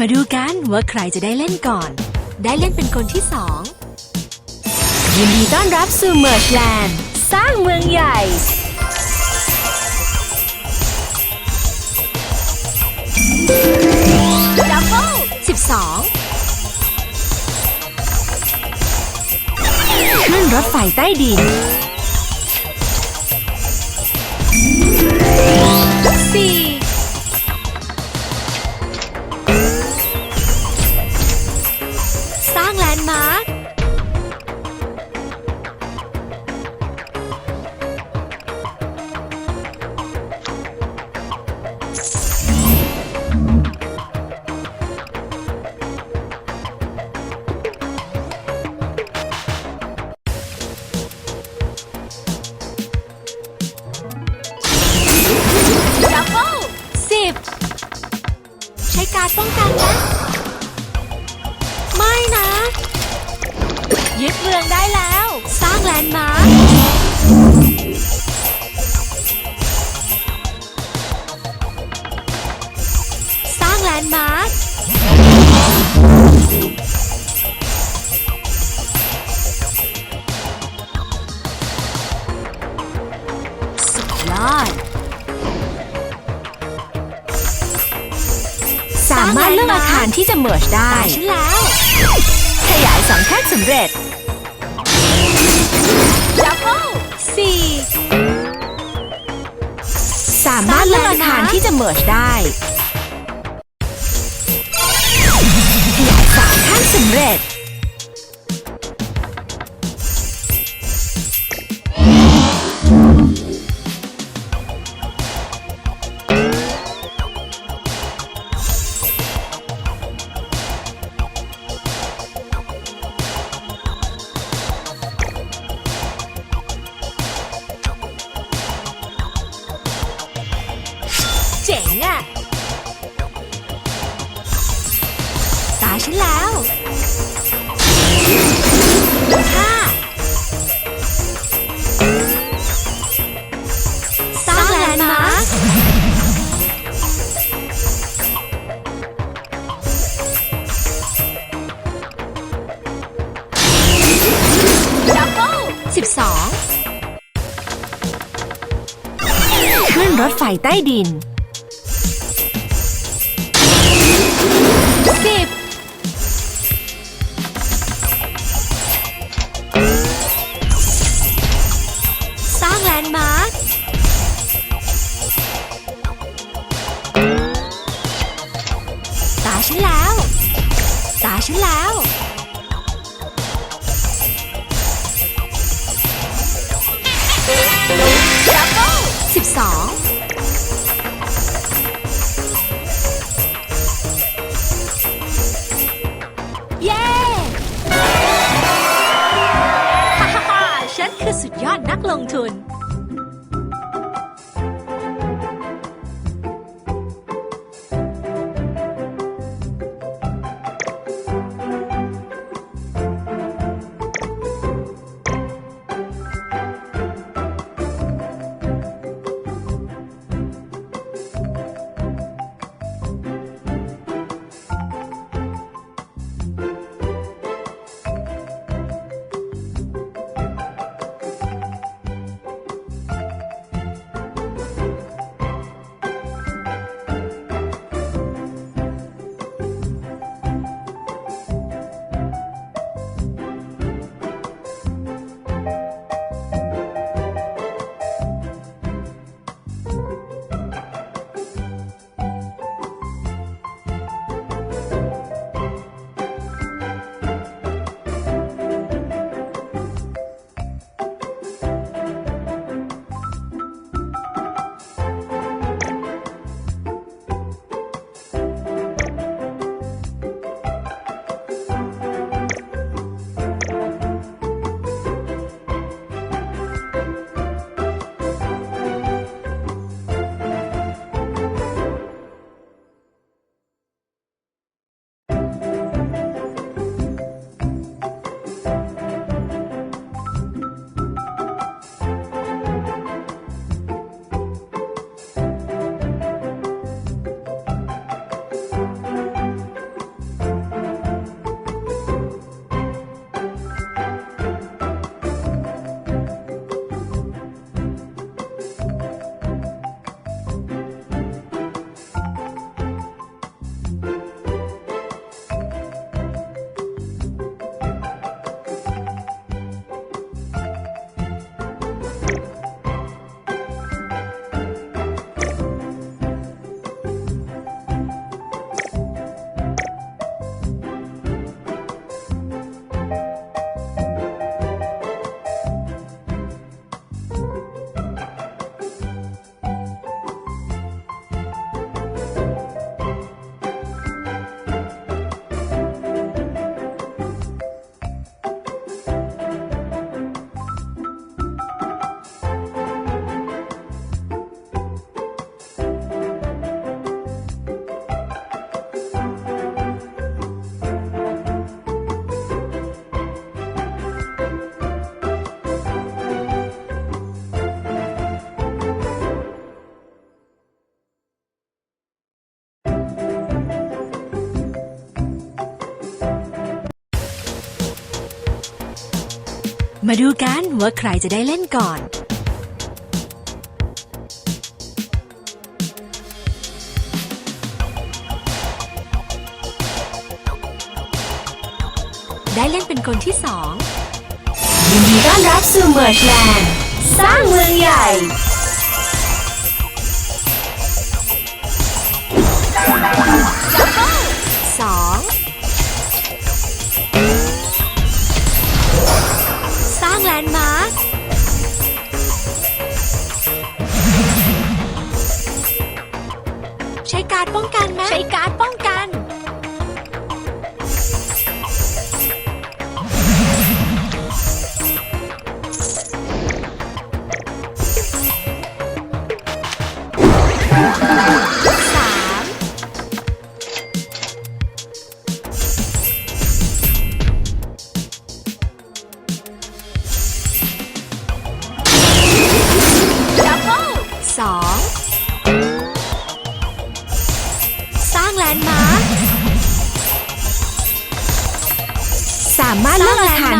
มาดูกันว่าใครจะได้เล่นก่อน ได้เล่นเป็นคนที่สองยินดีต้อนรับสู่เม r ร์ l แลนด์สร้างเมืองใหญ่ ดับเบิลสิบสองขึ้นรถไฟใต้ดินสี่างแลนด์มาร์คดับเบิลสิบใช้การดป้องกันนะ ไม่นะ ยึดเมืองได้แล้ว สร้างแลนด์มาร์คสร้างแลนด์มาร์คสุดยอด สามารถเลือกอาคารที่จะเมิร์ชได้ ตายฉันแล้ว ขยายสองแท่งสำเร็จดับเบิลสี่สามารถเลือกอาคารที่จะเมิร์ชได้ ใต้ดิน 10 สร้างแลนด์มาร์คตาฉันแล้ว ตาฉันแล้วสิบสอง ลงทุน มาดูกันว่าใครจะได้เล่นก่อน ได้เล่นเป็นคนที่สองยินดีต้อนรับสู่เมอร์แลนด์สร้างเมืองใหญ่ ใช้การป้องกันไหมใช้การป้องกัน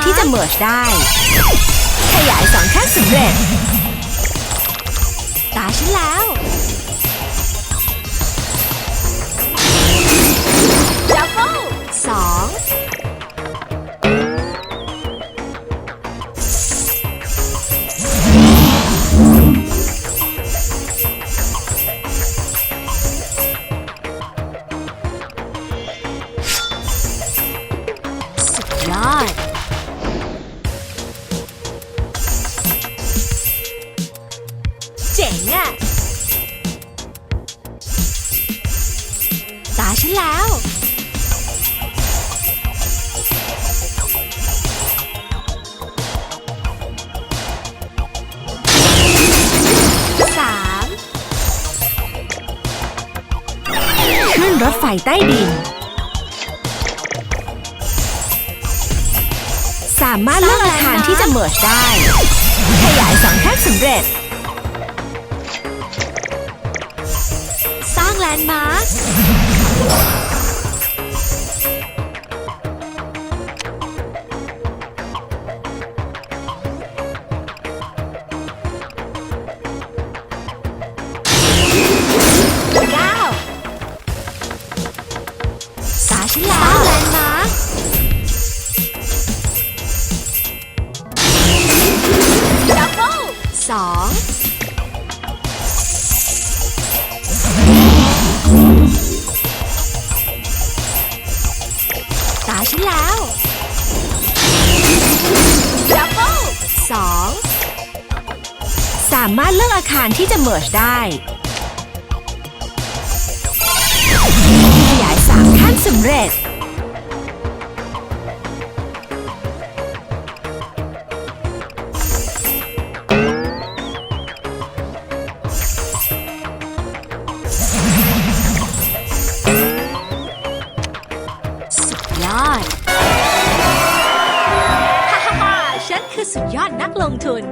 ที่จะเมิร์ชได้ ขยายสองขั้งสำเร็จ ตาฉันแล้ว ดับเบิลสอง ใต้ดิน สามารถเลือกอาคารที่จะเมิร์ชได้ ขยายสองขั้นสำเร็จ สร้างแลนด์มาร์คามารถเลือกอาคารที่จะเมิร์ชได้ ขยายสามขั้นสำเร็จ สุดยอด ฮ่าฮ่าฮ่าฉันคือสุดยอดนักลงทุน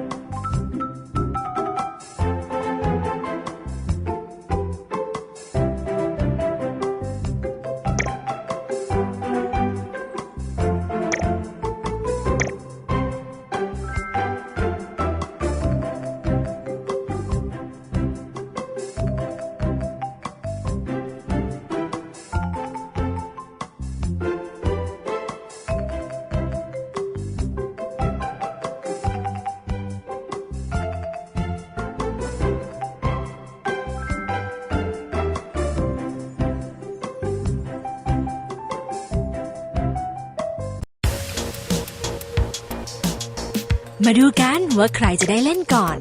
มาดูกันว่าใครจะได้เล่นก่อน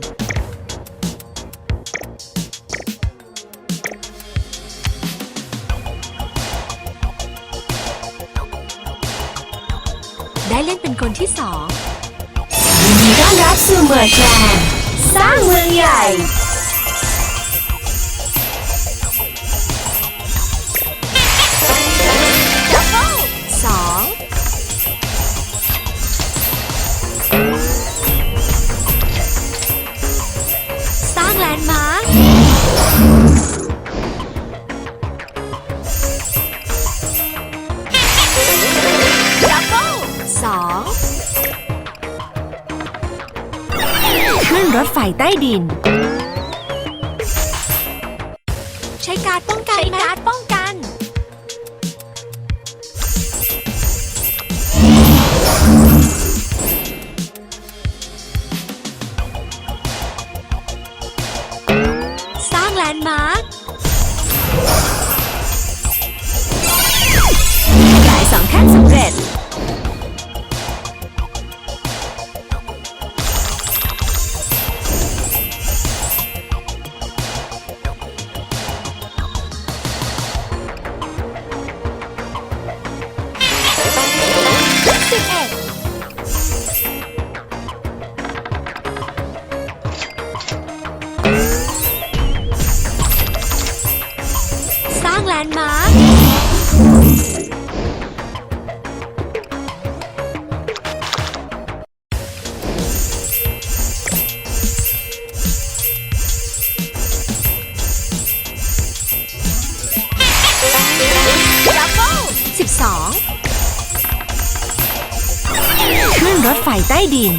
ได้เล่นเป็นคนที่สองยินดีต้อนรับสู่เมือร์ชแลนสร้างเมืองใหญ่ ใต้ดิน 2 ขึ้นรถไฟใต้ดิน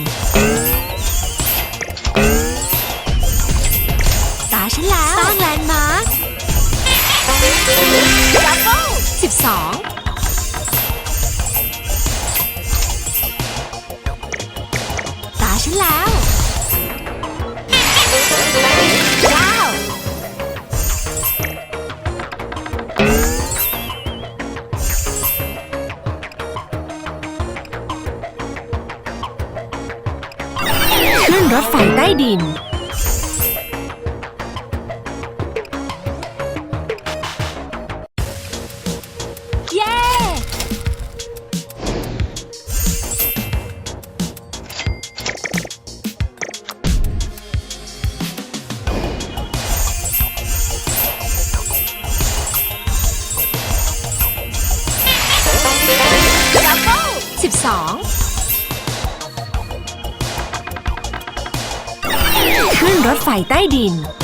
iodine.